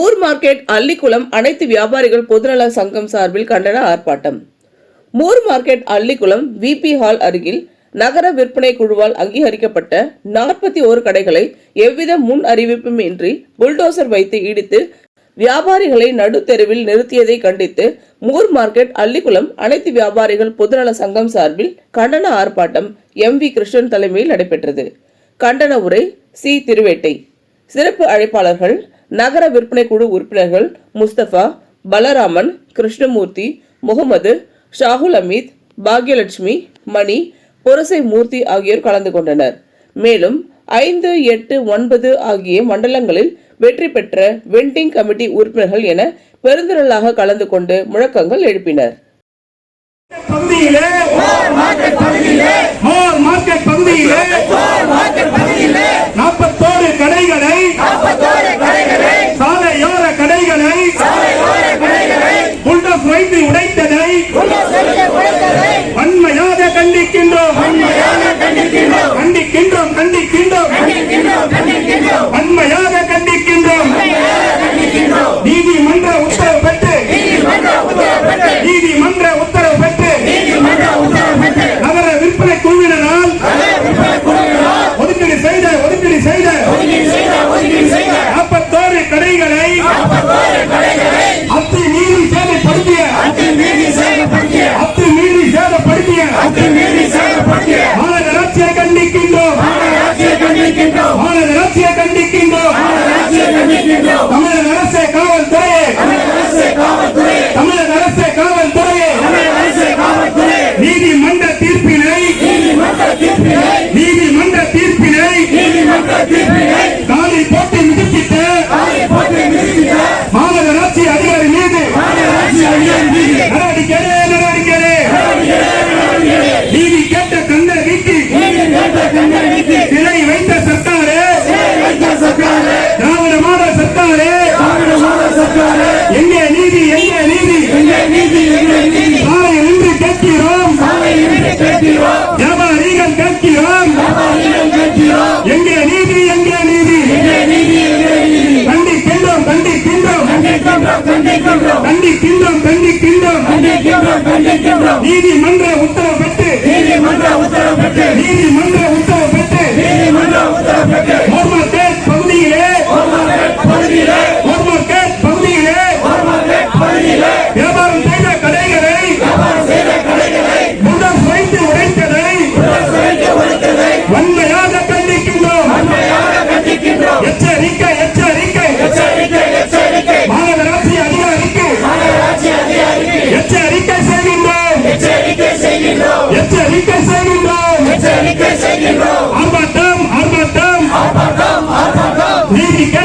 Market Allikulam அனைத்து வியாபாரிகள் பொதுநல சங்கம் சார்பில் கண்டன ஆர்ப்பாட்டம். Moore market Allikulam VP hall அருகில் நகர விற்பனை குழுவால் அங்கீகரிக்கப்பட்ட நாற்பத்தி ஓரு கடைகளை எவ்வித முன் அறிவிப்பும் இன்றி புல்டோசர் வைத்து இடித்து வியாபாரிகளை நடுத்தெருவில் நிறுத்தியதை கண்டித்து மூர் மார்க்கெட் அள்ளிக்குளம் அனைத்து வியாபாரிகள் பொதுநல சங்கம் சார்பில் கண்டன ஆர்ப்பாட்டம் எம் வி கிருஷ்ணன் தலைமையில் நடைபெற்றது. கண்டன உரை சி. திருவேட்டை. சிறப்பு அழைப்பாளர்கள் நகர விற்பனை குழு உறுப்பினர்கள் முஸ்தபா பலராமன் கிருஷ்ணமூர்த்தி முகமது ஷாகுல் அமீத் பாக்யலட்சுமி மணி புரசை மூர்த்தி ஆகியோர் கலந்து கொண்டனர். மேலும் ஐந்து எட்டு ஒன்பது ஆகிய மண்டலங்களில் வெற்றி பெற்ற வெண்டிங் கமிட்டி உறுப்பினர்கள் என பெருந்திரளாக கலந்து கொண்டு முழக்கங்கள் எழுப்பினர். நாற்பத்தோரு கடைகளை சாலையோர கடைகளை புல்டோஸ் வைத்து உடைத்ததை வன்மையாக கண்டிக்கின்றோம் கண்டிக்கின்றோம். மாநகராட்சியை கண்டிக்கின்றோம். தமிழக அரசே காவல்துறையே. தமிழக அரசே காவல்துறையே. நீதிமன்ற தீர்ப்பினை. நீதிமன்ற தீர்ப்பினை. காலில் போட்டு மிதிப்பிட்ட மாநகராட்சி அதிகாரி மீது. நடவடிக்கை நடவடிக்கை வியாபாரிகள் கேட்கிறோம் எங்கே நீதி எங்கே நீதி? கண்டிக்கின்றோம் கண்டிக்கின்றோம். கண்டிக்கின்றோம் கண்டிக்கின்றோம். நீதிமன்ற உத்தரவு பெற்று நீதிமன்ற உத்தரவு பெற்று மோர்மார்க்கெட் பகுதியிலே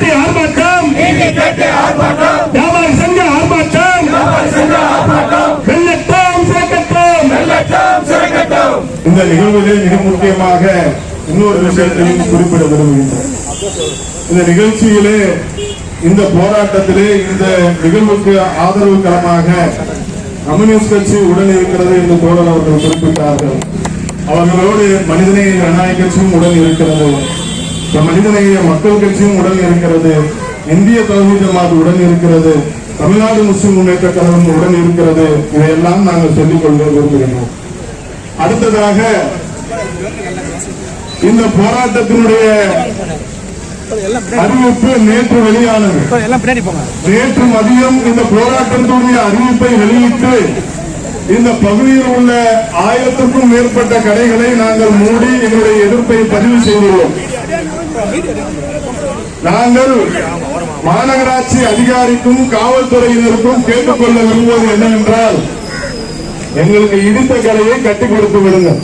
நீதி கேட்டு ஆர்ப்பாட்டம். வியாபாரி சங்க ஆர்ப்பாட்டம். வெள்ளட்டம் சிறக்கட்டும் இந்த நிகழ்விலே மிக முக்கியமாக இன்னொரு விஷயத்தையும் குறிப்பிட விரும்புகின்றேன். இந்த நிகழ்ச்சியிலே இந்த போராட்டத்திலே இந்த நிகழ்வுக்கு ஆதரவு களமாக கம்யூனிஸ்ட் கட்சி உடன் இருக்கிறது என்று தோழர் அவர்கள் குறிப்பிட்டார்கள். அவர்களோடு மனிதநேய ஜனநாயக கட்சியும் உடன் இருக்கிறது. மனிதநேய மக்கள் கட்சியும் உடன் இருக்கிறது. இந்திய தகுதி ஜமாத் உடன் இருக்கிறது. தமிழ்நாடு முஸ்லிம் முன்னேற்ற கழகம் உடன் இருக்கிறது. இதையெல்லாம் நாங்கள் சொல்லிக் கொள்ள விரும்புகிறோம் அடுத்ததாக இந்த போராட்டத்தினுடைய அறிவிப்பு நேற்று வெளியானது. நேற்று மதியம் இந்த போராட்டத்தினுடைய அறிவிப்பை வெளியிட்டு இந்த பகுதியில் உள்ள ஆயிரத்துக்கும் மேற்பட்ட கடைகளை நாங்கள் மூடி எங்களுடைய எதிர்ப்பை பதிவு செய்துள்ளோம். நாங்கள் மாநகராட்சி அதிகாரிக்கும் காவல்துறையினருக்கும் கேட்டுக்கொள்ள விரும்புவது என்னவென்றால் எங்களுக்கு இடித்த கடையை கட்டி கொடுத்து விடுங்கள்.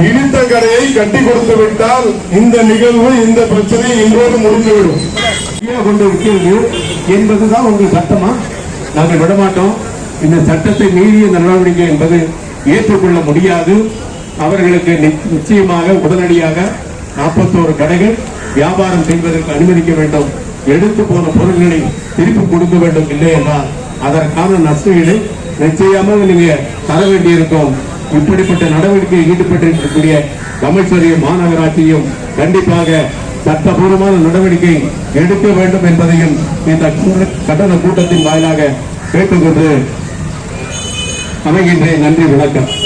இடித்த கடையை கட்டி கொடுத்து விட்டால் இந்த நிகழ்வு இந்த பிரச்சனை இன்றோடு முடிந்துவிடும். கொண்டு என்பதுதான் உங்கள் சட்டமா? நாங்கள் விடமாட்டோம். இந்த சட்டத்தை மீறிய நடவடிக்கை என்பது ஏற்றுக்கொள்ள முடியாது. அவர்களுக்கு நி- நிச்சயமாக உடனடியாக நாற்பத்தோரு கடைகள் வியாபாரம் செய்வதற்கு அனுமதிக்க வேண்டும். எடுத்து போன பொருட்களை திருப்பி கொடுக்க வேண்டும் இல்லை என்றால் அதற்கான நஷ்டங்களை நிச்சயமாக நீங்க தர வேண்டியிருக்கும். இப்படிப்பட்ட நடவடிக்கையில் ஈடுபட்டிருக்கக்கூடிய கமேஸ்வரிய மாநகராட்சியும் கண்டிப்பாக சட்டபூர்வமான நடவடிக்கை எடுக்க வேண்டும் என்பதையும் இந்த கட்டண கூட்டத்தின் வாயிலாக கேட்டுக்கொண்டு அமைகின்றேன். நன்றி வணக்கம்.